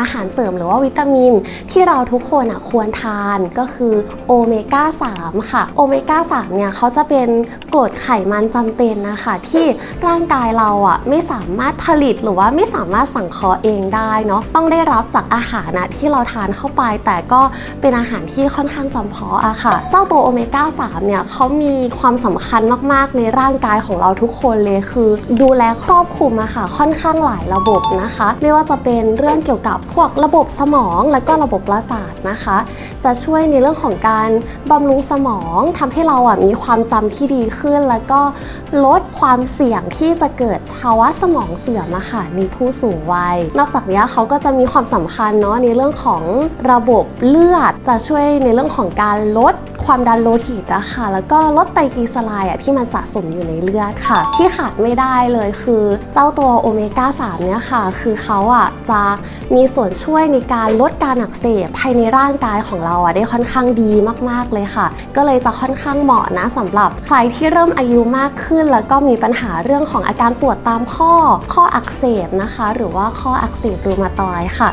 อาหารเสริมหรือว่าวิตามินที่เราทุกคนอะควรทานก็คือโอเมก้า 3 ค่ะ โอเมก้า 3 เนี่ยเขาจะเป็นกรดไขมันจำเป็นนะคะที่ร่างกายเราอะไม่สามารถผลิตหรือว่าไม่สามารถสังเคราะห์เองได้เนาะต้องได้รับจากอาหารนะที่เราทานเข้าไป แต่ก็เป็นอาหารที่ค่อนข้างจำเพาะอะค่ะ เจ้าตัวโอเมก้า 3 เนี่ยเขามีความสำคัญมากๆ ในร่างกายของเราทุกคนเลยคือ ดูแลครอบคลุมอะค่ะค่อนข้างหลายระบบนะคะ ไม่ว่าจะเป็นเรื่องเกี่ยวกับพวกระบบสมองและก็ระบบประสาทนะคะ จะช่วยในเรื่องของการบำรุงสมองทำให้เราอะมีความจำที่ดีขึ้น แล้วก็ลดความเสี่ยงที่จะเกิดภาวะสมองเสื่อมอะค่ะในผู้สูงวัย นอกจากนี้เขาก็จะมีความสำคัญเนาะในเรื่องของระบบเลือดจะช่วยในเรื่องของการลด ความดันโลหิตอะคะ แล้วก็ลดไตรกลีเซอไรด์อะที่มันสะสมอยู่ในเลือดค่ะ ที่ขาดไม่ได้เลยคือเจ้าตัวโอเมก้า3เนี่ยค่ะ คือเขาอะจะมีส่วนช่วยในการลดการอักเสบภายในร่างกายของเราอะได้ค่อนข้างดีมากๆเลยค่ะ ก็เลยจะค่อนข้างเหมาะนะสำหรับใครที่เริ่มอายุมากขึ้น แล้วก็มีปัญหาเรื่องของอาการปวดตามข้อข้ออักเสบนะคะ หรือว่าข้ออักเสบรูมาตอยค่ะ